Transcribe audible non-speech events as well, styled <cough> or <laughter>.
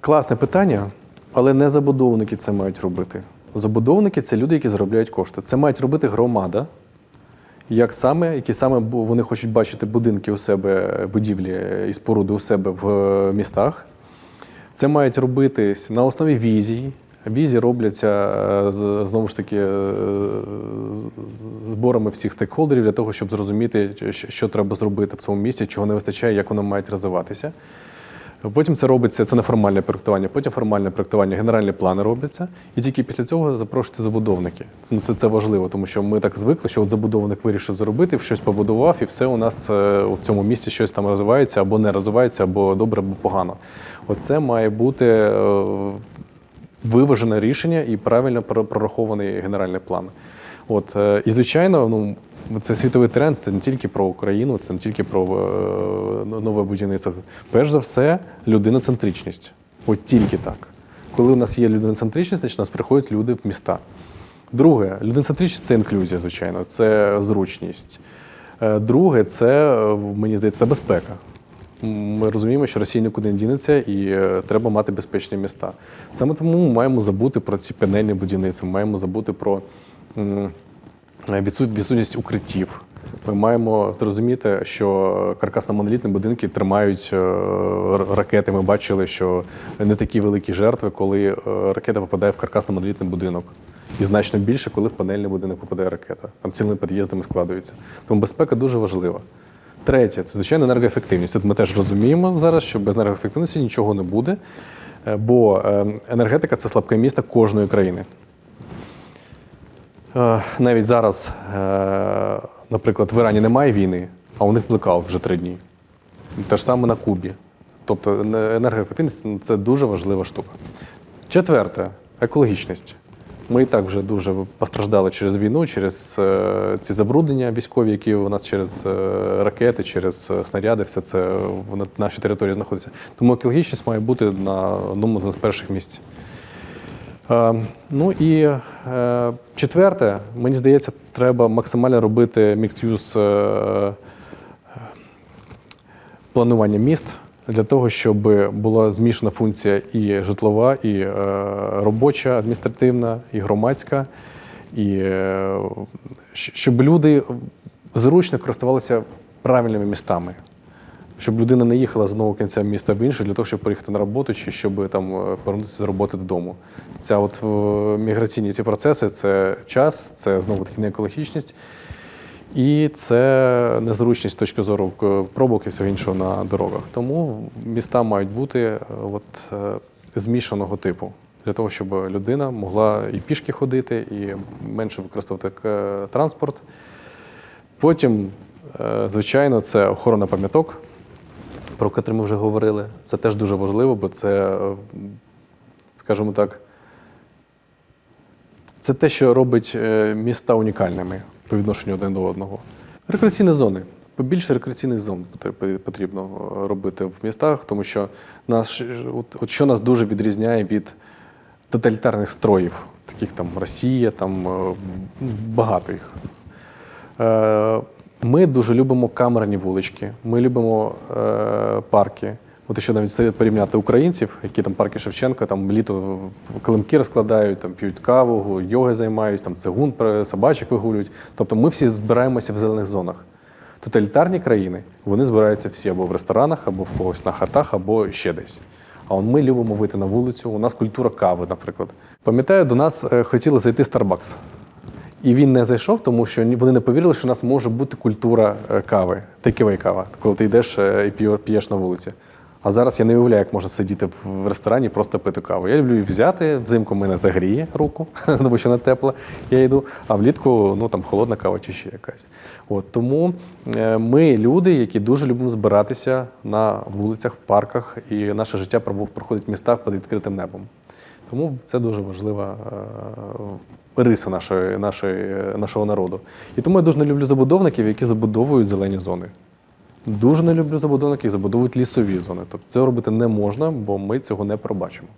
Класне питання, але не забудовники це мають робити. Забудовники це люди, які заробляють кошти. Це мають робити громада. Як саме, які саме вони хочуть бачити будинки у себе, будівлі і споруди у себе в е, містах. Це мають робитись на основі візій. Візії робляться е, знову ж таки е, зборами всіх стейкхолдерів для того, щоб зрозуміти, що- треба зробити в своєму місті, чого не вистачає, як воно має розвиватися. Потім це робиться, це неформальне проєктування, потім формальне проєктування, генеральні плани робляться, і тільки після цього запрошуються забудовники. Ну, це, це важливо, тому що ми так звикли, що от забудовник вирішив зробити, щось побудував, і все у нас е, у цьому місті щось там розвивається або не розвивається, або добре, або погано. Оце має бути е, виважене рішення і правильно прорахований генеральний план. От, е, і звичайно, ну, це світовий тренд, це не тільки про Україну, це не тільки про е, нове будівництво. Перш за все, людиноцентричність. От тільки так. Коли у нас є людиноцентричність, значить у нас приходять люди в міста. Друге, людиноцентричність це інклюзія, звичайно, це зручність. Е, Друге, це, мені здається, безпека. Ми розуміємо, що Росія нікуди не дінеться і е, треба мати безпечні міста. Саме тому ми маємо забути про ці панельні будівництва, ми маємо забути про відсутність укриттів. Ми маємо зрозуміти, що каркасно-монолітні будинки тримають е, ракети. Ми бачили, що не такі великі жертви, коли е, ракета попадає в каркасно-монолітний будинок. І значно більше, коли в панельний будинок попадає ракета. Там цілими під'їздами складується. Тому безпека дуже важлива. Третє це звичайно енергоефективність. Це ми теж розуміємо зараз, що без енергоефективності нічого не буде, е, бо е, енергетика це слабке місто кожної країни. Е, Навіть зараз, е, наприклад, в Ірані немає війни, а у них блекаут вже три дні. Те ж саме на Кубі. Тобто енергоефективність це дуже важлива штука. Четверте екологічність. Ми і так вже дуже постраждали через війну, через е, ці забруднення військові, які у нас через ракети, через снаряди, все це на нашій території знаходиться. Тому екологічність має бути на одному з перших місць. Ну і четверте, мені здається, треба максимально робити mixed-use е, планування міст для того, щоб була змішана функція і житлова, і е, робоча, адміністративна, і громадська, і е, щоб люди зручно користувалися правильними містами. Щоб людина не їхала з одного кінця міста в інше для того, щоб поїхати на роботу чи щоб там е, повернутися з роботи додому. Ця от е, міграційні ці процеси це час, це знову таки не екологічність. І це незручність з точки зору е, пробок і всього іншого на дорогах. Тому міста мають бути е, от, е, змішаного типу для того, щоб людина могла і пішки ходити, і менше використовувати е, транспорт. Потім, е, звичайно, це охорона пам'яток, про котрі ми вже говорили. Це теж дуже важливо, бо це, е, скажімо так, це те, що робить е, міста унікальними по відношенню один до одного. Рекреаційні зони. Побільше рекреаційних зон потрібно е, робити в містах, тому що нас, от, от що нас дуже відрізняє від тоталітарних строїв, таких там Росія, там багато їх. Ми дуже любимо камерні вулички, ми любимо е, парки. От якщо навіть порівняти українців, які там парки Шевченка, там літо килимки розкладають, там п'ють каву, йоги займаються, там цигун собачок вигулюють. Тобто ми всі збираємося в зелених зонах. Тоталітарні країни вони збираються всі або в ресторанах, або в когось на хатах, або ще десь. А ми любимо вийти на вулицю. У нас культура кави, наприклад. Пам'ятаю, до нас е, хотіли зайти Starbucks. І він не зайшов, тому що вони не повірили, що у нас може бути культура е, кави, тейкевей кава, коли ти йдеш е, і п'єш на вулиці. А зараз я не уявляю, як можна сидіти в- ресторані просто пити каву. Я люблю її взяти, взимку мене загріє руку, <laughs> тому що вона тепла, я йду, а влітку ну, там, холодна кава чи ще якась. От, тому е, ми люди, які дуже любимо збиратися на вулицях, в парках, і наше життя проходить в містах під відкритим небом. Тому це дуже важлива е, риса нашої, нашої, нашого народу. І тому я дуже не люблю забудовників, які забудовують зелені зони. Дуже не люблю забудовників, які забудовують лісові зони. Тобто це робити не можна, бо ми цього не пробачимо.